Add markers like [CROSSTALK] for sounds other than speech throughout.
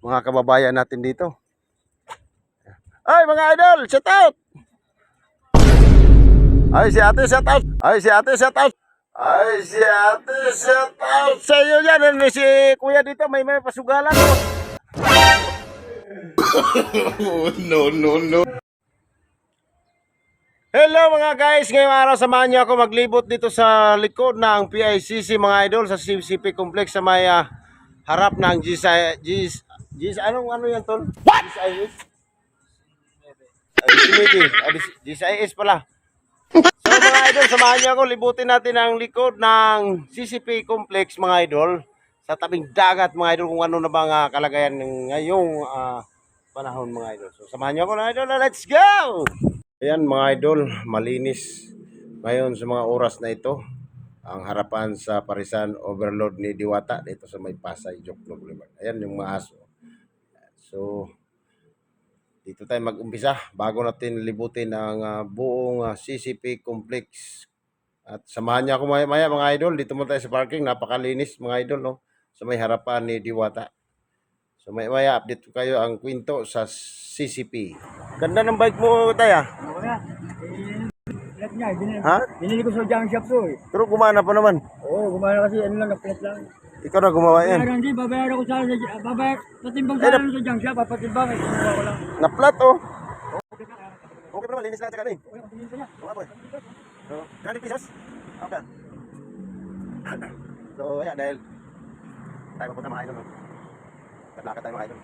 mga kababayan natin dito. Ay, mga idol, shout out! Ay, si ate, shout out! Ay, si ate, shout out! Ay, si ate, shout out sa iyo yan. Ano, si kuya dito, may may pasugalan. Oh. [LAUGHS] no, no, no. Hello mga guys, ngayong araw samahan niyo ako maglibot dito sa likod ng PICC mga idol sa CCP complex sa may ah, harap ng GSI, GS, GS, anong ano yan tol? What? GSIS? Uh, GSIS pala. So mga idol, samahan niyo ako libutin natin ang likod ng CCP complex mga idol sa tabing dagat mga idol kung ano na bang ah, kalagayan ng ngayong ah, panahon mga idol. So samahan niyo ako mga idol, let's go! Ayan mga idol, malinis ngayon sa mga oras na ito ang harapan sa Parisan Overload ni Diwata dito sa may Pasay, Joklog Boulevard. Ayan yung mga aso. So, dito tayo mag-umpisa bago natin libutin ang ah, buong ah, CCP complex. At samahan niyo ako maya, maya mga idol. Dito muna tayo sa parking. Napakalinis mga idol no? sa may harapan ni Diwata. So maya maya update ko kayo ang kwento sa CCP. Ganda ng bike mo tayo. Eh, niya, Ha? binili ko sa junk shop to eh. Pero gumana pa naman. Oo, gumana kasi ano lang, na-flat lang. Ikaw na gumawa yan. Bayaran din, babayaran ko sana sa, babayar, patimbang Eh, sana nap- sa junk shop, papatimbang eh, ko lang. Na-flat oh. Okay pa naman, linis patingin ko na. Oo po. So, 30 pesos? Okay. So, ayan, dahil tayo papunta mga idol. no? Katlakad tayo mga idol.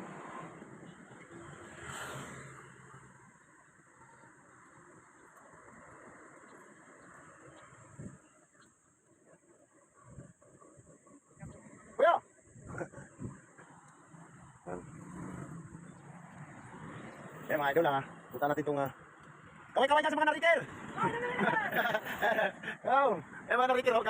Kuya! Ayan mga idol ha. Punta natin itong uh, Kaway-kaway ka sa mga nariker! [LAUGHS] oh, eh mga nariker, oh.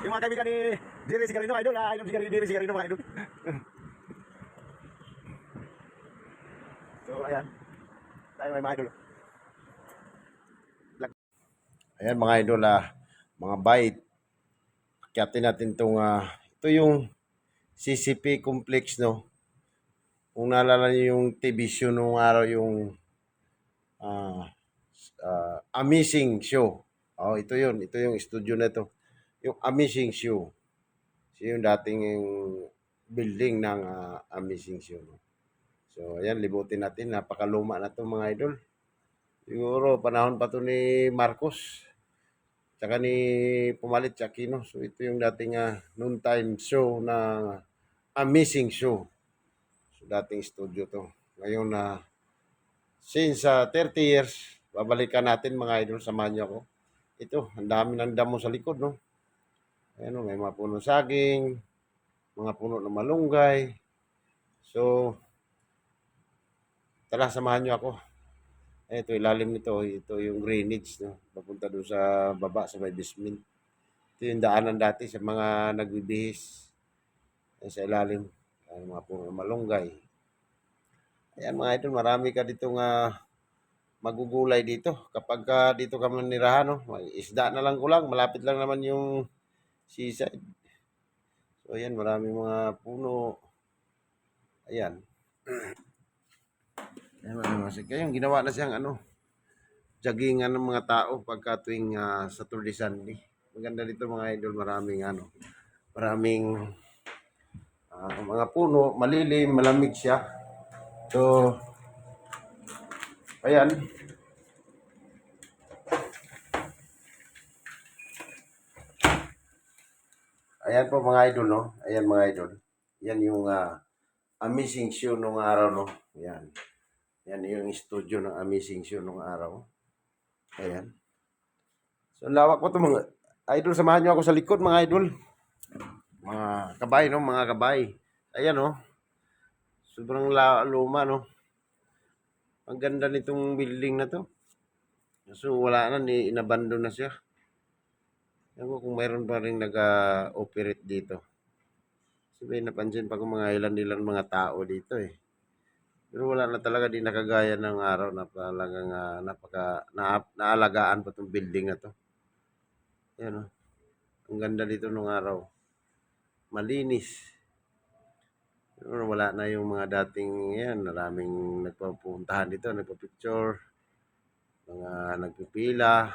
Yung mga kaibigan ni Jerry Sigarino, idol, ah, idol si Jerry Sigarino, mga idol. [LAUGHS] so, ayan. Tayo may mga idol. Ayan mga idol, ah, mga bite. Akyatin natin itong, ah, ito yung CCP complex, no? Kung naalala niyo yung TV show nung araw yung ah ah, Amazing Show. Oh, ito yun. Ito yung studio na ito. Yung Amazing Show. Siya yung dating yung building ng ah, Amazing Show. No? So, ayan, libutin natin. Napakaluma na to mga idol. Siguro, panahon pa to ni Marcos. Tsaka ni Pumalit Aquino. So, ito yung dating ah, noontime show na Amazing Show. Dating studio to. Ngayon na since ah, 30 years, babalikan natin mga idol, samahan niyo ako. Ito, ang dami ng damo sa likod, no? Ayan, may mga puno saging, mga puno ng malunggay. So, tara, samahan niyo ako. Ito, ilalim nito, ito yung drainage, no? Papunta doon sa baba, sa may basement. Ito yung daanan dati sa mga nagbibihis. Sa ilalim. Ayan, mga puno ng malunggay. Ayan mga idol, marami ka ditong ah, magugulay dito. Kapag ka dito ka manirahan, no? isda na lang kulang. Malapit lang naman yung seaside. So ayan, maraming mga puno. Ayan. [CLEARS THROAT] Ayan mga yung ginawa na siyang ano, jaggingan ng mga tao pagka tuwing ah, Saturday, Sunday. Maganda dito mga idol, maraming ano, maraming ah, mga puno, malilim, malamig siya. So, ayan. Ayan po mga idol, no? Ayan mga idol. Yan yung ah, amazing show nung araw, no? Ayan. Yan yung studio ng amazing show nung araw. Ayan. So, lawak po ito mga idol. Samahan nyo ako sa likod, mga idol. Mga kabay, no? Mga kabay. Ayan, no? Sobrang la- luma, no? Ang ganda nitong building na to. So, wala na, ni inabandon na siya. Ewan ko kung mayroon pa rin nag-operate dito. Sabi, napansin pa ko mga ilan-ilan mga tao dito eh. Pero wala na talaga di nakagaya ng araw na talagang ah, napaka na, naalagaan pa tong building na to. Yan oh. Ang ganda dito nung araw. Malinis. Wala na yung mga dating yan, maraming nagpapuntahan dito, nagpa-picture, mga nagpipila.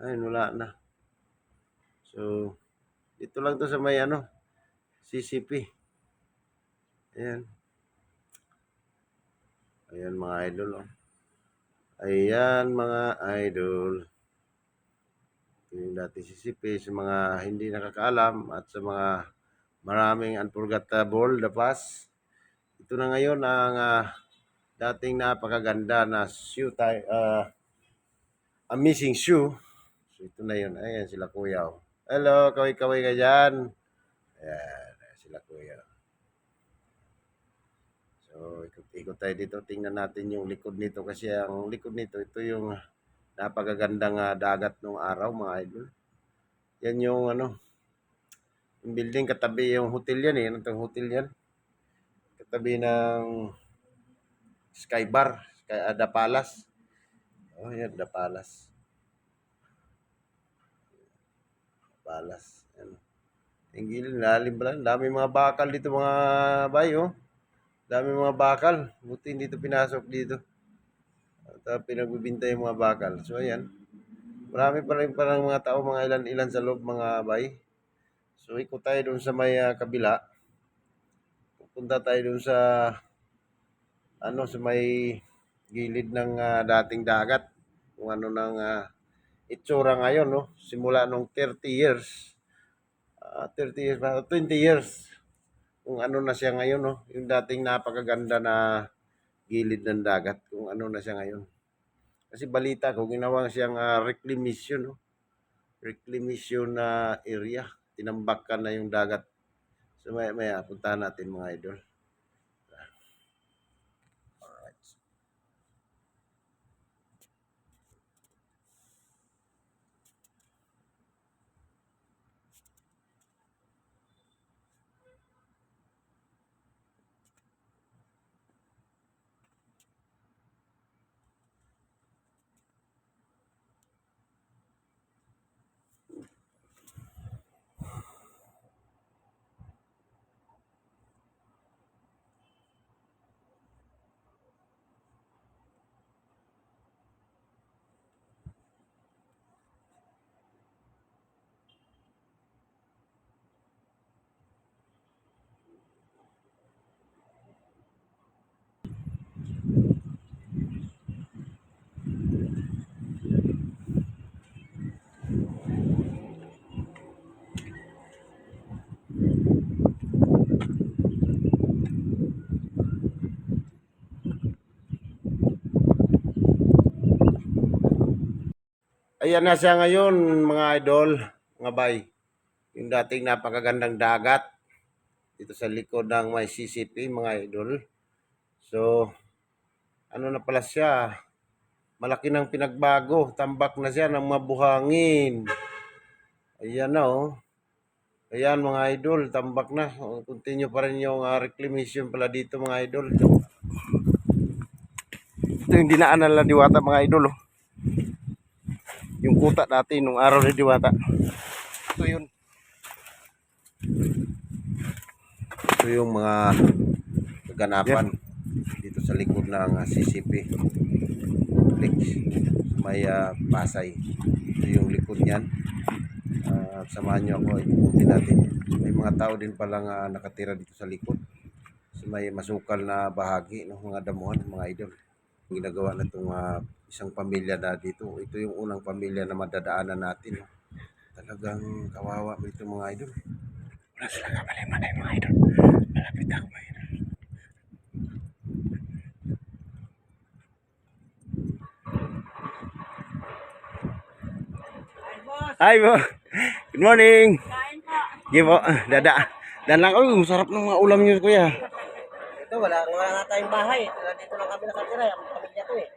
Ayun, wala na. So, dito lang to sa may ano, CCP. Ayan. Ayan mga idol. Oh. Ayan mga idol. Yung dati CCP sa mga hindi nakakaalam at sa mga maraming unforgettable the past. Ito na ngayon ang ah, dating napakaganda na shoe tayo, uh, amazing shoe. So ito na yun. Ayan sila kuya. oh. Hello, kaway-kaway ka dyan. Ayan, sila kuya. So, ikot-ikot tayo dito. Tingnan natin yung likod nito kasi ang likod nito, ito yung napakagandang ah, dagat nung araw, mga idol. Yan yung ano, yung building katabi yung hotel yan eh. Ano itong hotel yan? Katabi ng Sky Bar, Sky, ah, The Palace. Oh, yan, The Palace. Palace. Yan. Yung gilid, lalim ba lang? Dami mga bakal dito mga bay, oh. Dami mga bakal. Buti hindi ito pinasok dito. Uh, pinagbibinta yung mga bakal. So, ayan. Marami pa rin parang mga tao, mga ilan-ilan sa loob, mga bay. So, ikot tayo dun sa may ah, kabila. Pupunta tayo dun sa ano, sa may gilid ng ah, dating dagat. Kung ano nang ah, itsura ngayon, no? Simula nung 30 years. Ah, 30 years, ba? 20 years. Kung ano na siya ngayon, no? Yung dating napakaganda na gilid ng dagat, kung ano na siya ngayon. Kasi balita ko, ginawa siyang ah, reclamation, no? Reclamation na area. Tinambakan na yung dagat. So maya maya, puntahan natin mga idol. Ayan na siya ngayon, mga idol, mga bay. Yung dating napakagandang dagat dito sa likod ng may CCP, mga idol. So, ano na pala siya? Malaki ng pinagbago. Tambak na siya ng mabuhangin. Ayan na oh. Ayan mga idol, tambak na. Oh, Continue pa rin yung ah, reclamation pala dito mga idol. Ito yung dinaanan lang diwata mga idol oh yung kuta dati nung araw ni Diwata. Ito yun. Ito yung mga kaganapan dito sa likod ng ah, CCP complex may ah, Pasay. Ito yung likod niyan. Ah, samahan nyo ako, ikutin natin. May mga tao din palang ah, nakatira dito sa likod. May masukal na bahagi ng mga damuhan, mga idol. Ginagawa na itong ah, isang pamilya na dito. Ito yung unang pamilya na madadaanan natin. Talagang kawawa mo ito mga idol. Wala sila kapalimanay mga idol. Malapit ako mga idol. Hi po. Good morning. Sige po. Dada. Dan lang. Uy, masarap ng mga ulam niyo kuya. Ito, wala, wala nga tayong bahay. Dito lang kami nakatira. Ang pamilya ko eh.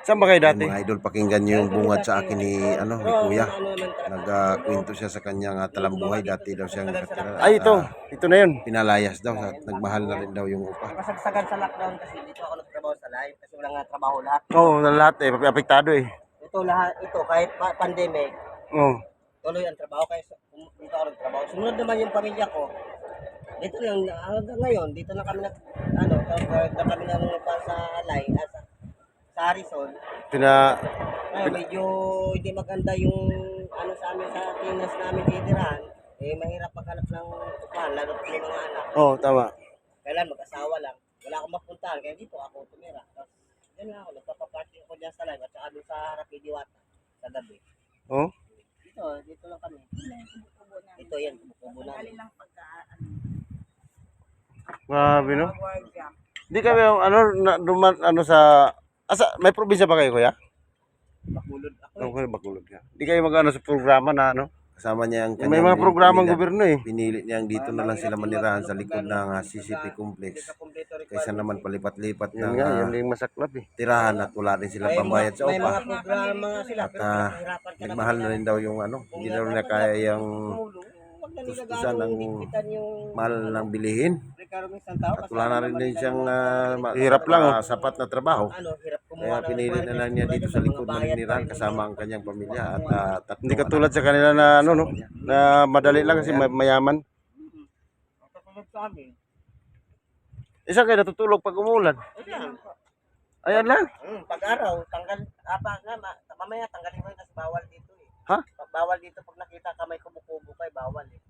Saan ba kayo dati? Mga idol, pakinggan niyo yung bungad sa akin ni, ano, ni kuya. Ano. Nagkwento siya sa kanyang uh, talambuhay. Dati daw siyang nakatira. Ay, ito. Ito na yun. Pinalayas daw. At nagmahal na rin daw yung upa. Kasagsagan sa lockdown kasi dito ako nagtrabaho sa live kasi wala nga trabaho lahat. Oo, oh, lahat eh. Apektado eh. Ito lahat, ito kahit pa- pandemic, Oo. Oh. tuloy ang trabaho kaya sa- kung dito ako nagtrabaho. Sumunod naman yung pamilya ko. Dito lang, hanggang ngayon, dito lang kami na, ano, na, na kami na sa ah, sa, sa Harrison. Pina... Ngayon, medyo hindi maganda yung ano sa amin sa tinas namin titirahan. Eh, mahirap maghanap ng upahan, lalo kung may mga anak. Oh, tama. Kailan mag-asawa lang. Wala akong mapuntahan, kaya dito ako tumira. Tapos, yan lang ako, nagpapaparty ako dyan sa live at saka doon sa Rapi Diwata, sa gabi. Oh. Dito, dito lang kami. Ito yan, kumukubo namin. Grabe, no? Di kami, ano, na, duman, ano sa... Asa, may probinsya ba kayo, kuya? Bakulod ako. Ano kayo, Bacolod ka? Di kayo mag-ano sa programa na, ano? Kasama niya ang May mga programang gobyerno, eh. Pinili niyang dito na lang sila manirahan sa likod ng ah, CCP complex. Kaysa naman palipat-lipat Yan ng nga, ah, yan yung masaklap, eh. tirahan at wala rin sila pambayad sa May mga upa. programa nga sila, At pero ah, ka nagmahal na rin daw yung ano, hindi daw na kaya yung Huwag na nila tustusan ng higpitan yung mahal ng bilihin. Tao. At wala na rin din siyang ah, ma- Hirap lang, oh. ah, sapat na trabaho. Ano, hirap Kaya pinili na lang niya dito sa likod ng nirahan kasama ang kanyang pamilya at ah, tatlong Hindi katulad sa kanila na, ano, no? Na madali lang kasi may- mayaman. Katulad sa amin. Isa kayo natutulog pag umulan. Ayan. Lang. Hmm, pag araw, tanggal, apa nga, ma, mamaya tanggalin ko yun kasi bawal dito eh. Ha? Pag bawal dito, pag nakita ka may kumukubo ka, eh, bawal eh.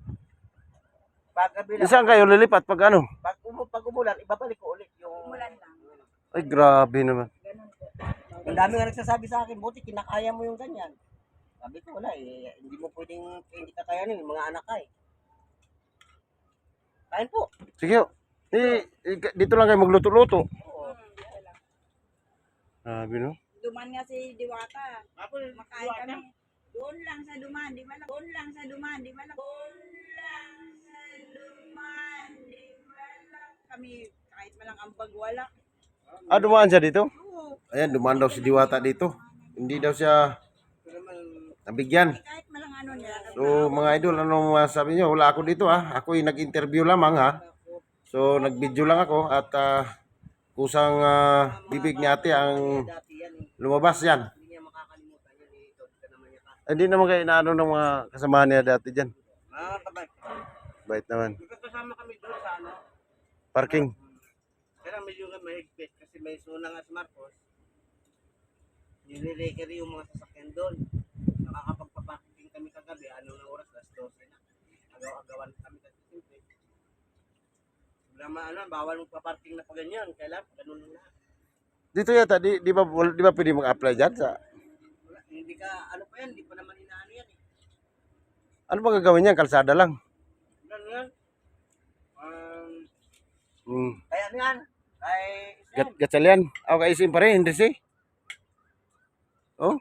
Pag gabi lang, Isang kayo lilipat pag ano? pag, umu, pag umulan, ibabalik ko ulit yung... Umulan lang. Ay, grabe naman. Ang dami nga nagsasabi sa akin, buti kinakaya mo yung ganyan. Sabi ko, wala eh, hindi mo pwedeng, hindi ka kayanin, yung mga anak ka eh. Kain po. Sige. Eh, eh, dito lang kayo magluto-luto. Oo. Grabe, no? Duman nga si Diwata. Makain kami. Doon lang sa duman, di ba lang? Doon lang sa duman, di ba lang? Doon lang sa duman, di ba lang? Kami, kahit malang ambag wala. Ah, dumaan siya dito? Ayan, dumaan daw si Diwata dito. Hindi daw siya nabigyan. ano. So mga idol, anong masabi niyo? Wala ako dito ah. Ako ay nag-interview lamang ha. So nag-video lang ako at ah, kusang ah, bibig ni ate ang lumabas yan. hindi naman kayo inaano ng mga kasamahan niya dati dyan. Ah. Bait naman. Kasama kami doon sa ano, Parking. Kaya medyo mahigpit kasi may suna nga si Marcos. Nilireker yung mga sasakyan doon. Nakakapagpaparking kami kagabi, ano na oras, alas 12 na. Agaw-agawan kami kasi simple. Wala ano, bawal magpaparking na pa ganyan. Kailan, ganun na. Dito yata, di, di ba, di ba pwede mag-apply dyan? Sa, Wala, hindi ka, ano pa yan, hindi pa naman inaano yan eh. ano ba gagawin niyan? Kalsada lang. Ano yan? Um, Hmm. kaya ano yan? Ay, Gat, gatsalian. Ako kaisin pa rin, hindi si. Oh.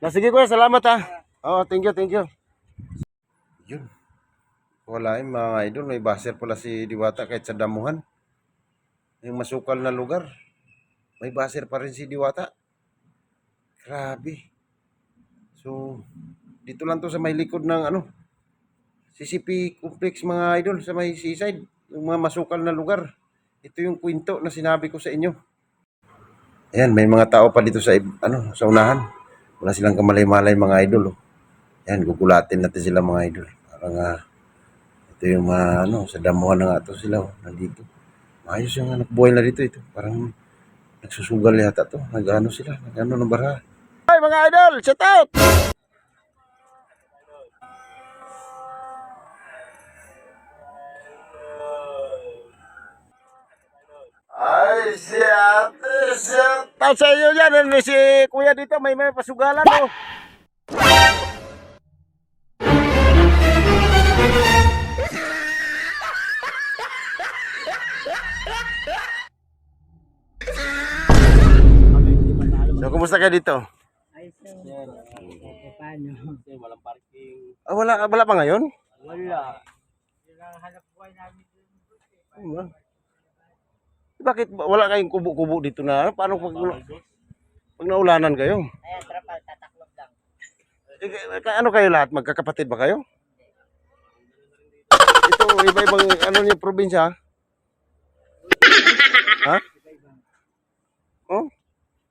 Na sige kuya, salamat ha. Oh, thank you, thank you. Yun. Wala yung mga idol. May baser pala si Diwata kahit sa damuhan. Yung masukal na lugar. May baser pa rin si Diwata. Grabe. So, dito lang to sa may likod ng ano, CCP complex mga idol sa may seaside. Yung mga masukal na lugar. Ito yung kwento na sinabi ko sa inyo. Ayan, may mga tao pa dito sa ano, sa unahan. Wala silang kamalay-malay mga idol. Oh. Yan, gugulatin natin sila mga idol. Parang ah, ito yung mga ano, sa damuhan na nga ito sila. Oh, nandito. Ayos yung anak buhay na dito ito. Parang nagsusugal yata to. Nag-ano sila, nag-ano ng bara. Hi mga idol, shout out! Ay, si ate, shout out sa iyo yan. Ano si kuya dito, may may pasugalan oh. So, kumusta kayo dito? Ay, sir. Paano? Walang parking. Ah, wala, wala pa ngayon? Wala. Hanap buhay namin. Ano ba? Bakit ba- wala kayong kubo-kubo dito na? Paano pag, pag naulanan kayo? Ayan, trapal, tataklog lang. Eh, ano kayo lahat? Magkakapatid ba kayo? Ito, iba-ibang ano yung probinsya? ha? Oh?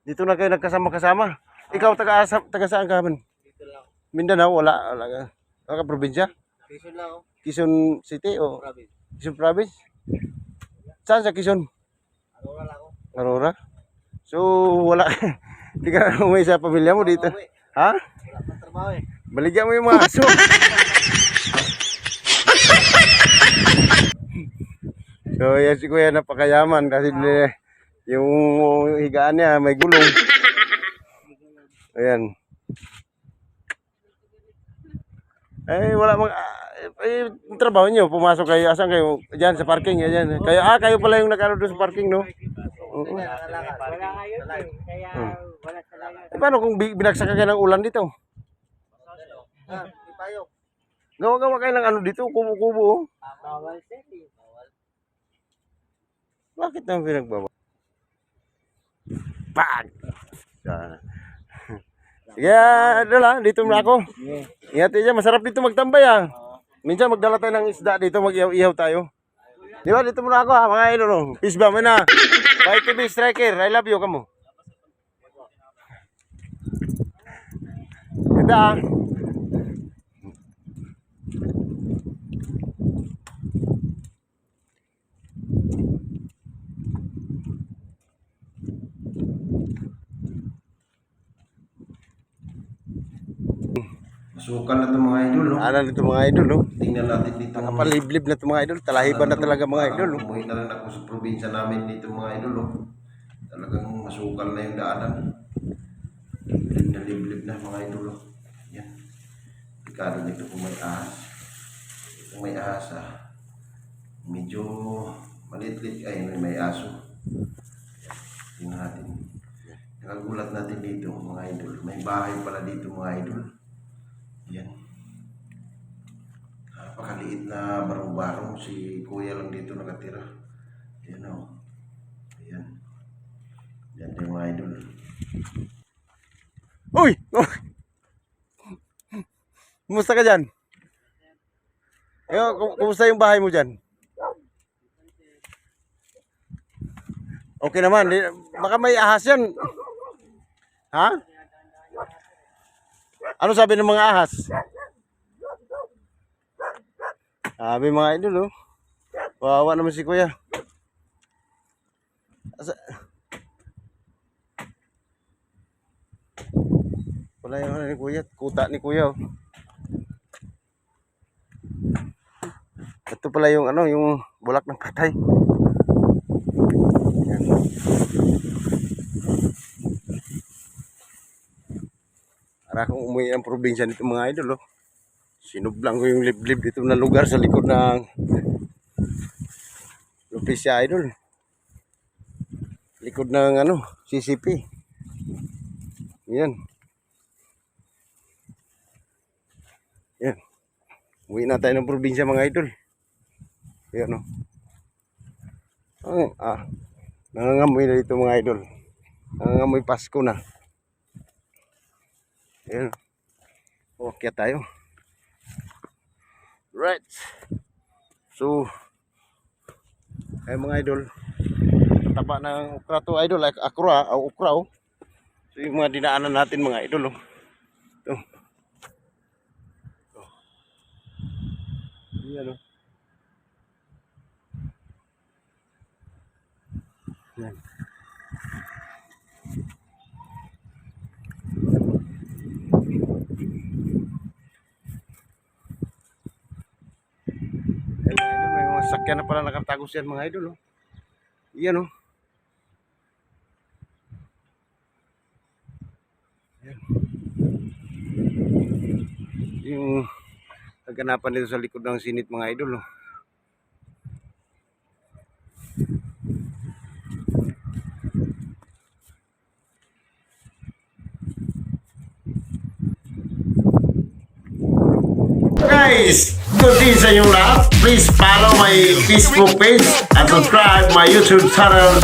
Dito na kayo nagkasama-kasama. Ikaw taga taga saan ka man? Dito lang. Mindanao wala wala ka. Wala ka probinsya? Quezon lang. oh. Quezon City o Quezon Province? Saan sa Quezon? Aurora lang ako. Aurora? So, wala. Hindi ka [LAUGHS] umuwi sa pamilya mo dito. Ha? Wala pang trabaho eh. Baligyan mo yung mga aso. [LAUGHS] so, yan si Kuya napakayaman kasi eh, yung higaan niya may gulong. Ayan. Eh, wala mang... Eh, yung trabaho niyo, pumasok kayo, asan kayo? Diyan sa parking, ayan. Kayo, ah, kayo pala yung nag-ano doon sa parking, no? Oo. Wala ngayon eh. Kaya wala talaga. Eh, paano kung bi- binagsak ka kayo ng ulan dito? Ah. Gawa-gawa kayo ng ano dito, kubo-kubo, oh. Bawal sir eh. Bakit naman pinagbawa? Pag! Sige, ano lang, dito muna ako. Ingat dyan, masarap dito magtambay ah. Minsan magdala tayo ng isda dito, mag-ihaw tayo. Di ba, dito muna ako ha, mga idol. oh. Peace ba, na. Bye TV Striker, I love you, kamo. Ito ah. Masukal na ito mga idol, no? Ano dito mga idol, no? Tingnan natin dito. Nakapaliblib na ito mga idol. Talahiban na talaga mga idol, no? Umuwi na ako sa probinsya namin dito mga idol, no? Talagang masukal na yung daanan. Liblib na liblib na mga idol, no? Yan. Pikado dito kung may ahas. Kung may ahas, ah. Medyo maliit-lit, ay may aso. Tingnan natin. Nakagulat natin dito mga idol. May bahay pala dito mga idol. Yan. Napakaliit na barong-barong. Si kuya lang dito nakatira. Yan o. Ayan. Yan din mga idol. Uy! Kumusta ka dyan? Ayo, kum- kumusta yung bahay mo dyan? Okay naman. Baka may ahas yan. Ha? Ano sabi ng mga ahas? Sabi mga idol, oh. Wawa naman si kuya. Asa- Wala yung ano ni kuya. Kuta ni kuya, oh. Ito pala yung ano, yung bulak ng patay. Yan. Para akong umuwi ang probinsya nito mga idol, oh. Sinublang ko yung liblib dito na lugar sa likod ng Lupisya idol. Likod ng ano, CCP. Yan. Yan. Uwi na tayo ng probinsya mga idol. Yan. Oh. Ah, nangangamoy na dito mga idol. Nangangamoy Pasko na. Yan. Okay tayo. Right. So, ay mga idol, taba ng ukra to idol, like akra, o ukra oh. So yung mga dinaanan natin mga idol oh. Ito. Ito. Yan oh. Yan. Ayan, mga may mga sakyan na pala nakatagos yan mga idol. Oh. Yan oh. Ayan. Yung naganapan dito sa likod ng sinit mga idol. Oh. Guys, good day sa inyong lahat. Please follow my Facebook page and subscribe my YouTube channel.